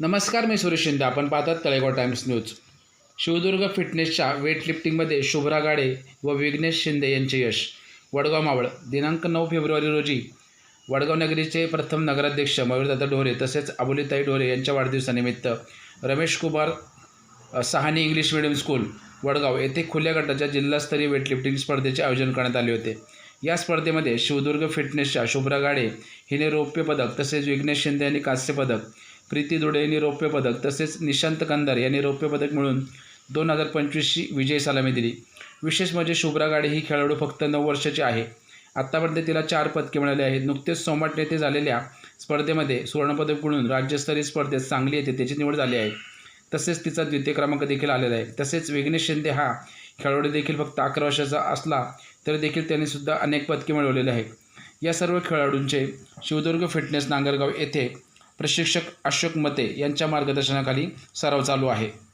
नमस्कार मी सुरेश शिंदे. आपण पाहतात तळेगाव टाइम्स न्यूज. शिवदुर्ग फिटनेसच्या वेटलिफ्टिंगमध्ये शुभ्रा गाडे व विघ्नेश शिंदे यांचे यश. वडगाव मावळ दिनांक नऊ फेब्रुवारी रोजी. वडगाव नगरीचे प्रथम नगराध्यक्ष मयूरदादा ढोरे तसेच अबोलीताई ढोरे यांच्या वाढदिवसानिमित्त Ramesh Kumar Sahani English medium school Vadgaon येथे खुल्या गटाच्या जिल्हास्तरीय वेटलिफ्टिंग स्पर्धेचे आयोजन करण्यात आले होते. या स्पर्धेमध्ये शिवदुर्ग फिटनेसच्या शुभ्रा गाडे हिने रौप्य पदक तसेच विघ्नेश शिंदे यांनी कांस्य पदक प्रीती दुडे यांनी रौप्य पदक तसेच निशांत कंदार यांनी रौप्य पदक मिळून दोन हजार पंचवीसची विजय सलामी दिली. विशेष म्हणजे शुभ्रा गाडे ही खेळाडू फक्त नऊ वर्षाची आहे. आत्तापर्यंत तिला चार पदके मिळाली आहेत. नुकतेच सोमाट येथे झालेल्या स्पर्धेमध्ये सुवर्णपदक मिळून राज्यस्तरीय स्पर्धेत सांगली येथे त्याची निवड झाली आहे. तसेच तिचा द्वितीय क्रमांक देखील आलेला आहे. तसेच विघ्नेश शिंदे हा खेळाडू देखील फक्त अकरा वर्षाचा असला तरी देखील त्यांनी सुद्धा अनेक पदके मिळवलेले आहेत. या सर्व खेळाडूंचे शिवदुर्ग फिटनेस नांगरगाव येथे प्रशिक्षक अशोक मते यांच्या मार्गदर्शनाखाली सराव चालू आहे.